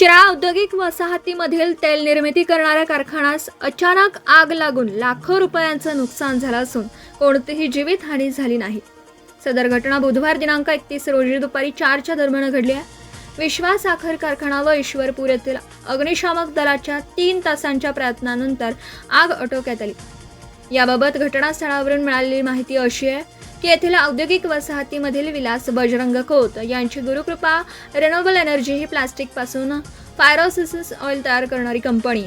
शिराळा औद्योगिक वसाहतीमधील तेल निर्मिती करणाऱ्या कारखान्यास अचानक आग लागून लाखो रुपयांचं नुकसान झालं असून कोणतीही जीवितहानी झाली नाही. सदर घटना बुधवार दिनांक एकतीस रोजी दुपारी चारच्या दरम्यान घडली आहे. विश्वास साखर कारखाना व ईश्वरपूर येथील अग्निशामक दलाच्या तीन तासांच्या प्रयत्नानंतर आग आटोक्यात आली. याबाबत घटनास्थळावरून मिळालेली माहिती अशी आहे की येथील औद्योगिक वसाहतीमधील विलास बजरंग खोत यांची गुरुकृपा रेनोबल एनर्जी ही प्लास्टिकपासून फायरोसिस ऑइल तयार करणारी कंपनी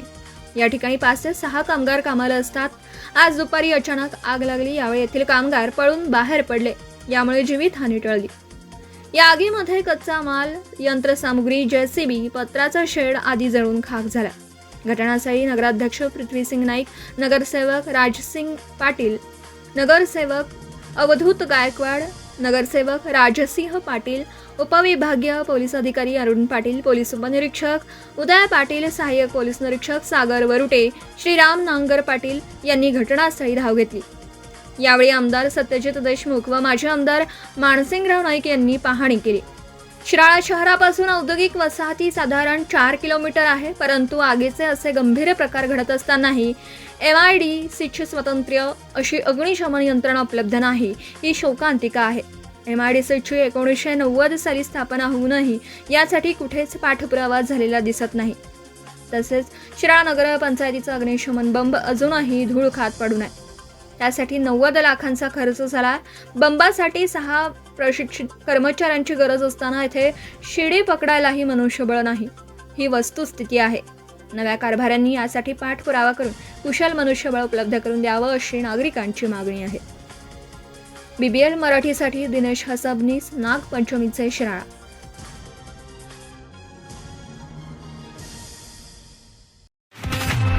या ठिकाणी पाच ते सहा कामगार कामाला असतात. आज दुपारी अचानक आग लागली यावेळी येथील कामगार पळून बाहेर पडले. यामुळे जीवितहानी टळली. या आगीमध्ये कच्चा माल यंत्रसामुग्री जेसीबी पत्राचा शेड आदी जळून खाक झाला. घटनास्थळी नगराध्यक्ष पृथ्वीसिंग नाईक नगरसेवक राजसिंग पाटील नगरसेवक अवधूत गायकवाड नगरसेवक राजसिंह पाटील उपविभागीय पोलीस अधिकारी अरुण पाटील पोलीस उपनिरीक्षक उदय पाटील सहाय्यक पोलीस निरीक्षक सागर वरुटे श्रीराम नांगर पाटील यांनी घटनास्थळी धाव घेतली. यावेळी आमदार सत्यजित देशमुख व माजी आमदार मानसिंगराव नाईक यांनी पाहणी केली. शिराळा शहरापासून औद्योगिक वसाहती साधारण चार किलोमीटर आहे परंतु आगीचे असे गंभीर प्रकार घडत असतानाही एम आय डी सीची स्वतंत्र अशी अग्निशमन यंत्रणा उपलब्ध नाही ही शोकांतिका आहे. एम आय डी सीची एकोणीसशे नव्वद साली स्थापना होऊनही यासाठी कुठेच पाठपुरावा झालेला दिसत नाही. तसेच शिराळा नगर पंचायतीचा अग्निशमन बंब अजूनही धूळ खात पडू नये. त्यासाठी नव्वद लाखांचा खर्च झाला. बंबासाठी सहा प्रशिक्षित कर्मचाऱ्यांची गरज असताना येथे शिडी पकडायलाही मनुष्यबळ नाही. ही वस्तुस्थिती आहे. नव्या कारभाऱ्यांनी यासाठी पाठपुरावा करून कुशल मनुष्यबळ उपलब्ध करून द्यावं अशी नागरिकांची मागणी आहे. बीबीएल मराठीसाठी दिनेश हसबनीस नागपंचमीचे शिराळा